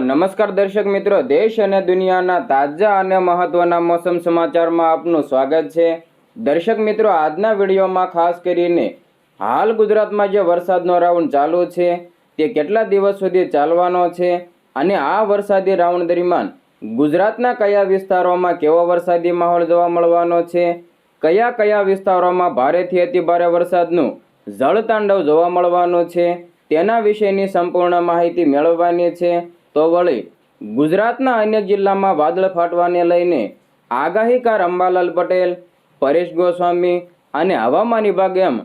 નમસ્કાર દર્શક મિત્રો, દેશ અને દુનિયાના તાજા અને મહત્વના મોસમ સમાચારમાં આપનું સ્વાગત છે. દર્શક મિત્રો, આજના વિડીયોમાં ખાસ કરીને હાલ ગુજરાતમાં જે વરસાદનો રાઉન્ડ ચાલુ છે, તે કેટલા દિવસ સુધી ચાલવાનો છે અને આ વરસાદી રાઉન્ડ દરમિયાન ગુજરાતના કયા વિસ્તારોમાં કેવો વરસાદી માહોલ જોવા મળવાનો છે, કયા કયા વિસ્તારોમાં ભારેથી અતિભારે વરસાદનું જળતાંડવ જોવા મળવાનું છે, તેના વિશેની સંપૂર્ણ માહિતી મેળવવાની છે. તો વળી, ગુજરાતના અન્ય જિલ્લામાં વાદળ ફાટવાને લઈને આગાહીકાર અંબાલાલ પટેલ, પરેશ ગોસ્વામી અને હવામાન વિભાગ એમ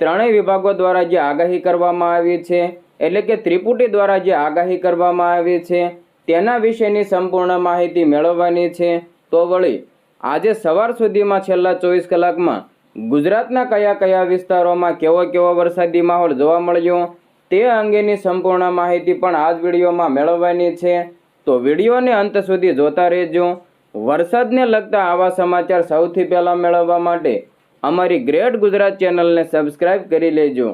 ત્રણેય વિભાગો દ્વારા જે આગાહી કરવામાં આવી છે, એટલે કે ત્રિપુટી દ્વારા જે આગાહી કરવામાં આવી છે, તેના વિશેની સંપૂર્ણ માહિતી મેળવવાની છે. તો વળી, આજે સવાર સુધીમાં છેલ્લા ચોવીસ કલાકમાં ગુજરાતના કયા કયા વિસ્તારોમાં કેવો કેવો વરસાદી માહોલ જોવા મળ્યો? તે અંગેની સંપૂર્ણ માહિતી પણ આ જ વિડીયોમાં મેળવવાની છે. તો વિડીયોને અંત સુધી જોતા રહેજો. વરસાદને લગતા આવા સમાચાર સૌથી પહેલાં મેળવવા માટે અમારી ગ્રેટ ગુજરાત ચેનલને સબસ્ક્રાઇબ કરી લેજો.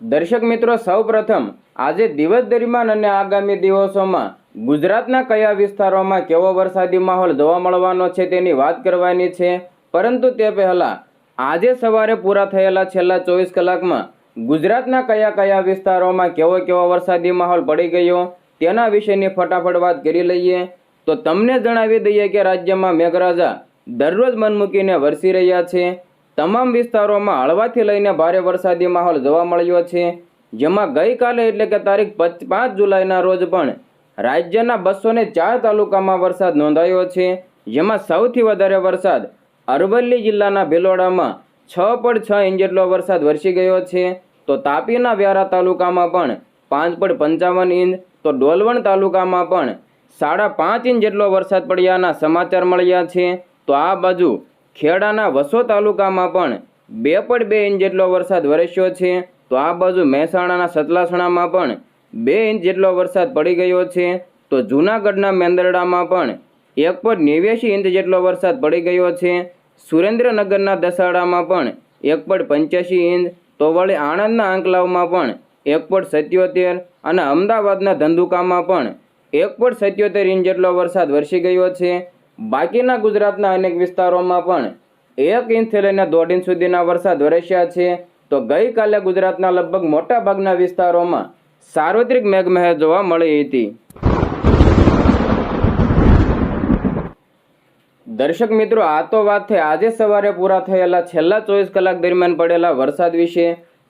દર્શક મિત્રો, સૌપ્રથમ આજે દિવસ દરમિયાન અને આગામી દિવસોમાં ગુજરાતના કયા વિસ્તારોમાં કેવો વરસાદી માહોલ જોવા મળવાનો છે તેની વાત કરવાની છે. પરંતુ તે પહેલાં આજે સવારે પૂરા થયેલા છેલ્લા ચોવીસ કલાકમાં ગુજરાતના કયા કયા વિસ્તારોમાં કેવો કેવો વરસાદી માહોલ પડી ગયો, તેના વિશેની ફટાફટ વાત કરી લઈએ. તો તમને જણાવી દઈએ કે રાજ્યમાં મેઘરાજા દરરોજ મન મૂકીને વરસી રહ્યા છે. તમામ વિસ્તારોમાં હળવાથી લઈને ભારે વરસાદી માહોલ જોવા મળ્યો છે. જેમાં ગઈકાલે એટલે કે તારીખ પચ- જુલાઈના રોજ પણ રાજ્યના બસો ચાર તાલુકામાં વરસાદ નોંધાયો છે. જેમાં સૌથી વધારે વરસાદ અરવલ્લી જિલ્લાના ભિલોડામાં છ પોઈન્ટ છ ઇંચ જેટલો વરસાદ વરસી ગયો છે. તો તાપીના વ્યારા તાલુકામાં પણ પાંચ પોઈન્ટ પંચાવન ઇંચ, તો ડોલવણ તાલુકામાં પણ સાડા પાંચ ઇંચ જેટલો વરસાદ પડ્યાના સમાચાર મળ્યા છે. તો આ બાજુ ખેડાના વસો તાલુકામાં પણ બે પોઈન્ટ બે ઇંચ જેટલો વરસાદ વરસ્યો છે. તો આ બાજુ મહેસાણાના સતલાસણામાં પણ બે ઇંચ જેટલો વરસાદ પડી ગયો છે. તો જૂનાગઢના મેંદરડામાં પણ એક પોઈન્ટ નેવ્યાસી ઇંચ જેટલો વરસાદ પડી ગયો છે. સુરેન્દ્રનગરના દસાડામાં પણ એક પોઈન્ટ પંચ્યાસી ઇંચ તો વળી આણંદના આંકલાવમાં પણ એક પોઈન્ટ સત્યોતેર અને અમદાવાદના ધંધુકામાં પણ એક પોઈન્ટ સત્યોતેર ઇંચ જેટલો વરસાદ વરસી ગયો છે. બાકીના ગુજરાતના અનેક વિસ્તારોમાં પણ એક ઇંચથી લઈને દોઢ ઇંચ સુધીના વરસાદ વરસ્યા છે. તો ગઈકાલે ગુજરાતના લગભગ મોટાભાગના વિસ્તારોમાં સાર્વત્રિક મેઘમહેર જોવા મળી હતી. દર્શક મિત્રો, આ તો વાત થઈ. આજે સવારે પૂરા થયેલા છેલ્લા ચોવીસ કલાક દરમિયાન પડેલા વરસાદ વિશે.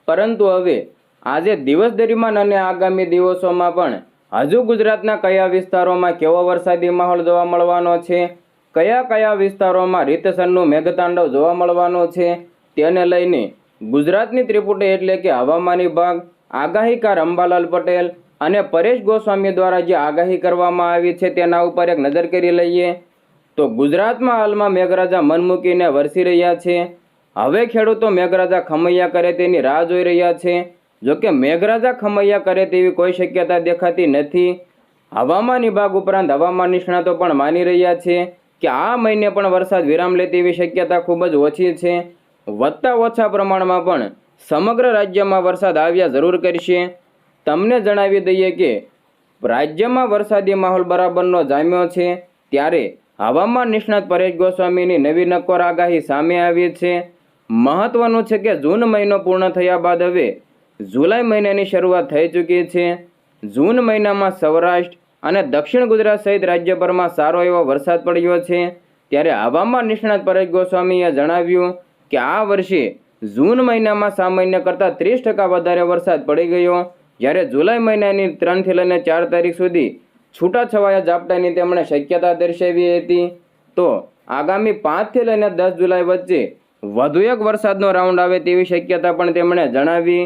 પરંતુ હવે, આજે દિવસ દરમિયાન અને આગામી દિવસોમાં પણ, હજુ ગુજરાતના કયા વિસ્તારોમાં કેવો વરસાદી માહોલ જોવા મળવાનો છે? કયા કયા વિસ્તારોમાં રીતસરનું મેઘતાંડવ જોવા મળવાનો છે? તેને લઈને ગુજરાતની ત્રિપુટી એટલે કે હવામાન વિભાગ આગાહીકાર અંબાલાલ પટેલ અને પરેશ ગોસ્વામી દ્વારા જે આગાહી કરવામાં આવી છે તેના ઉપર એક નજર કરી લઈએ. તો ગુજરાતમાં હાલમાં મેઘરાજા મન મૂકીને વરસી રહ્યા છે. હવે ખેડૂતો મેઘરાજા ખમૈયા કરે તેની રાહ જોઈ રહ્યા છે. જોકે મેઘરાજા ખમૈયા કરે તેવી કોઈ શક્યતા દેખાતી નથી. હવામાન વિભાગ ઉપરાંત હવામાન નિષ્ણાતો પણ માની રહ્યા છે કે આ મહિને પણ વરસાદ વિરામ લે તેવી શક્યતા ખૂબ જ ઓછી છે. વધતા ઓછા પ્રમાણમાં પણ સમગ્ર રાજ્યમાં વરસાદ આવ્યા જરૂર કરશે. તમને જણાવી દઈએ કે રાજ્યમાં વરસાદી માહોલ બરાબરનો જામ્યો છે. ત્યારે હવામાન નિષ્ણાત પરેશ ગોસ્વામીની નવી નક્કોર આગાહી સામે આવી છે. મહત્વનું છે કે જૂન મહિનો પૂર્ણ થયા બાદ હવે જુલાઈ મહિનાની શરૂઆત થઈ ચૂકી છે. જૂન મહિનામાં સૌરાષ્ટ્ર અને દક્ષિણ ગુજરાત સહિત રાજ્યભરમાં સારો એવો વરસાદ પડ્યો છે. ત્યારે હવામાન નિષ્ણાત પરેશ ગોસ્વામીએ જણાવ્યું કે આ વર્ષે જૂન મહિનામાં સામાન્ય કરતાં ત્રીસ ટકા વધારે વરસાદ પડી ગયો. જ્યારે જુલાઈ મહિનાની ત્રણથી લઈને ચાર તારીખ સુધી છૂટાછવાયા ઝાપટાની તેમણે શક્યતા દર્શાવી હતી. તો આગામી પાંચથી લઈને દસ જુલાઈ વચ્ચે વધુ એક વરસાદનો રાઉન્ડ આવે તેવી શક્યતા પણ તેમણે જણાવી.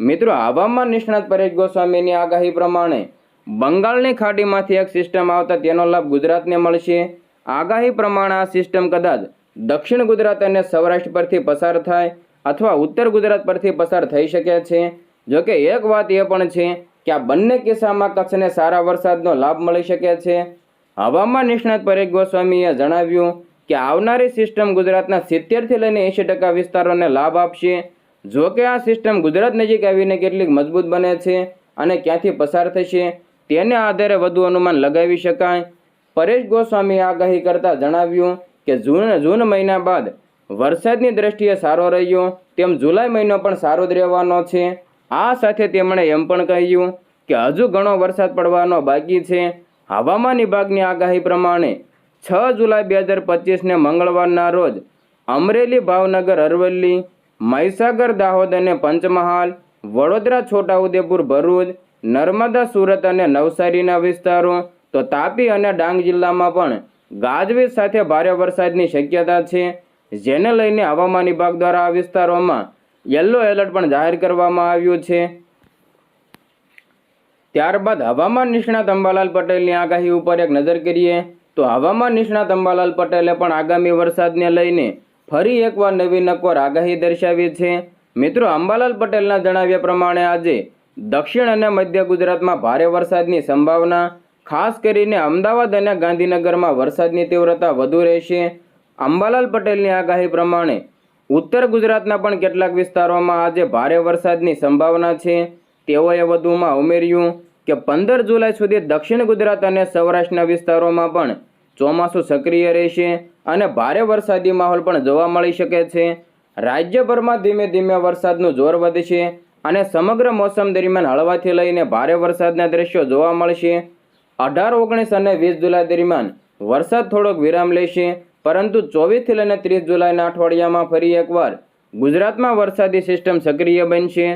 મિત્રો, હવામાન નિષ્ણાત પરેશ ગોસ્વામીની આગાહી પ્રમાણે બંગાળની ખાડીમાંથી એક સિસ્ટમ આવતા તેનો લાભ ગુજરાતને મળશે. આગાહી પ્રમાણે આ સિસ્ટમ કદાચ દક્ષિણ ગુજરાત અને સૌરાષ્ટ્ર પરથી પસાર થાય અથવા ઉત્તર ગુજરાત પરથી પસાર થઈ શકે છે. જોકે એક વાત એ પણ છે કે આ બંને કિસ્સામાં કચ્છને સારા વરસાદનો લાભ મળી શકે છે? હવામાન નિષ્ણાત પરેશ ગોસ્વામીએ જણાવ્યું કે આવનારી સિસ્ટમ ગુજરાતના સિત્તેરથી લઈને એંશી ટકા વિસ્તારોને લાભ આપશે. જો કે આ સિસ્ટમ ગુજરાત નજીક આવીને કેટલીક મજબૂત બને છે અને ક્યાંથી પસાર થશે તેને આધારે વધુ અનુમાન લગાવી શકાય. પરેશ ગોસ્વામીએ આગાહી કરતા જણાવ્યું કે જૂન જૂન મહિના બાદ વરસાદની દ્રષ્ટિએ સારો રહ્યો તેમ જુલાઈ મહિનો પણ સારો જ રહેવાનો છે. આ સાથે તેમણે એમ પણ કહ્યું કે હજુ ઘણો વરસાદ પડવાનો બાકી છે. હવામાન વિભાગની આગાહી પ્રમાણે છ જુલાઈ બે હજાર પચીસને મંગળવારના રોજ અમરેલી, ભાવનગર, અરવલ્લી, મહીસાગર, દાહોદ અને પંચમહાલ, વડોદરા, છોટાઉદેપુર, ભરૂચ, નર્મદા, સુરત અને નવસારીના વિસ્તારો તો તાપી અને ડાંગ જિલ્લામાં પણ ગાજવીજ સાથે ભારે વરસાદની શક્યતા છે, જેને લઈને હવામાન વિભાગ દ્વારા આ વિસ્તારોમાં યલો એલર્ટ પણ જાહેર કરવામાં આવ્યું છે. ત્યારબાદ હવામાન નિષ્ણાત અંબાલાલ પટેલની આગાહી ઉપર એક નજર કરીએ, તો હવામાન નિષ્ણાત અંબાલાલ પટેલે પણ આગામી વરસાદને લઈને ફરી એકવાર નવી નક્કોર આગાહી દર્શાવી છે. મિત્રો, અંબાલાલ પટેલના જણાવ્યા પ્રમાણે આજે દક્ષિણ અને મધ્ય ગુજરાતમાં ભારે વરસાદની સંભાવના, ખાસ કરીને અમદાવાદ અને ગાંધીનગરમાં વરસાદની તીવ્રતા વધુ રહેશે. અંબાલાલ પટેલની આગાહી પ્રમાણે ઉત્તર ગુજરાતના પણ કેટલાક વિસ્તારોમાં આજે ભારે વરસાદની સંભાવના છે. તેઓએ વધુમાં ઉમેર્યું કે પંદર જુલાઈ સુધી દક્ષિણ ગુજરાત અને સૌરાષ્ટ્રના વિસ્તારોમાં પણ ચોમાસું સક્રિય રહેશે અને ભારે વરસાદી માહોલ પણ જોવા મળી શકે છે. રાજ્યભરમાં ધીમે ધીમે વરસાદનું જોર વધશે અને સમગ્ર મોસમ દરમિયાન હળવાથી લઈને ભારે વરસાદના દ્રશ્યો જોવા મળશે. અઢાર, ઓગણીસ અને વીસ જુલાઈ દરમિયાન વરસાદ થોડોક વિરામ લેશે પરંતુ ચોવીસથી લઈને ત્રીસ જુલાઈના અઠવાડિયામાં ફરી એકવાર ગુજરાતમાં વરસાદી સિસ્ટમ સક્રિય બનશે.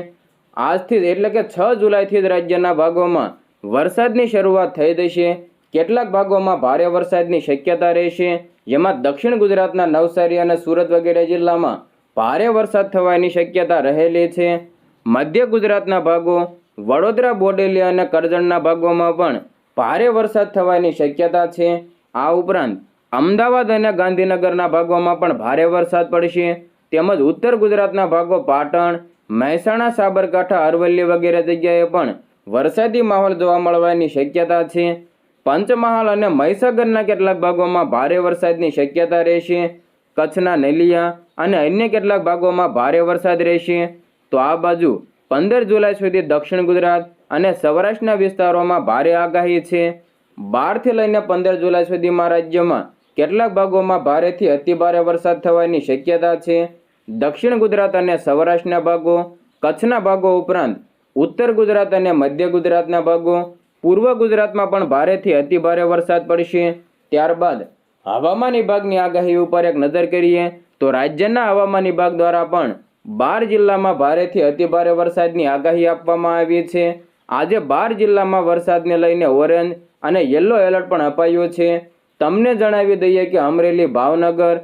આજથી એટલે કે છ જુલાઈથી જ રાજ્યના ભાગોમાં વરસાદની શરૂઆત થઈ જશે. કેટલાક ભાગોમાં ભારે વરસાદની શક્યતા રહેશે. જેમાં દક્ષિણ ગુજરાતના નવસારી અને સુરત વગેરે જિલ્લામાં ભારે વરસાદ થવાની શક્યતા રહેલી છે. મધ્ય ગુજરાતના ભાગો, વડોદરા, બોડેલી અને કરજણના ભાગોમાં પણ ભારે વરસાદ થવાની શક્યતા છે. આ ઉપરાંત અમદાવાદ અને ગાંધીનગરના ભાગોમાં પણ ભારે વરસાદ પડશે તેમજ ઉત્તર ગુજરાતના ભાગો પાટણ, મહેસાણા, સાબરકાંઠા, અરવલ્લી વગેરે જગ્યાએ પણ વરસાદી માહોલ જોવા મળવાની શક્યતા છે. પંચમહાલ અને મહીસાગરના કેટલાક ભાગોમાં ભારે વરસાદની શક્યતા રહેશે. કચ્છના નલિયા અને અન્ય કેટલાક ભાગોમાં ભારે વરસાદ રહેશે. તો આ બાજુ પંદર જુલાઈ સુધી દક્ષિણ ગુજરાત અને સૌરાષ્ટ્રના વિસ્તારોમાં ભારે આગાહી છે. બારથી લઈને પંદર જુલાઈ સુધીમાં રાજ્યમાં કેટલાક ભાગોમાં ભારેથી અતિભારે વરસાદ થવાની શક્યતા છે. દક્ષિણ ગુજરાત અને સૌરાષ્ટ્રના ભાગો, કચ્છના ભાગો ઉપરાંત ઉત્તર ગુજરાત અને મધ્ય ગુજરાતના ભાગો, પૂર્વ ગુજરાતમાં પણ ભારેથી અતિભારે વરસાદ પડશે. ત્યારબાદ હવામાન વિભાગની આગાહી ઉપર એક નજર કરીએ તો રાજ્યના હવામાન વિભાગ દ્વારા પણ બાર જિલ્લામાં ભારેથી અતિભારે વરસાદની આગાહી આપવામાં આવી છે. આજે બાર જિલ્લામાં વરસાદને લઈને ઓરેન્જ અને યલો એલર્ટ પણ અપાયો છે. તમને જણાવી દઈએ કે અમરેલી ભાવનગર,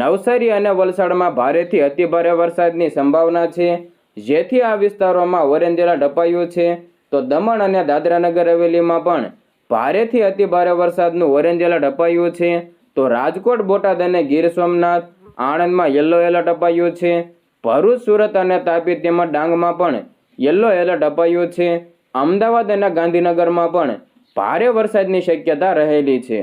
નવસારી અને વલસાડમાં ભારેથી અતિભારે વરસાદની સંભાવના છે. જેથી આ વિસ્તારોમાં ઓરેન્જ એલર્ટ છે. તો દમણ અને દાદરાનગર હવેલીમાં પણ ભારેથી અતિભારે વરસાદનું ઓરેન્જ એલર્ટ છે. તો રાજકોટ, બોટાદ અને ગીર સોમનાથ આણંદમાં યલો એલર્ટ અપાયું છે. ભરૂચ, સુરત અને તાપી તેમજ ડાંગમાં પણ યલો એલર્ટ અપાયું છે. અમદાવાદ અને ગાંધીનગરમાં પણ ભારે વરસાદની શક્યતા રહેલી છે.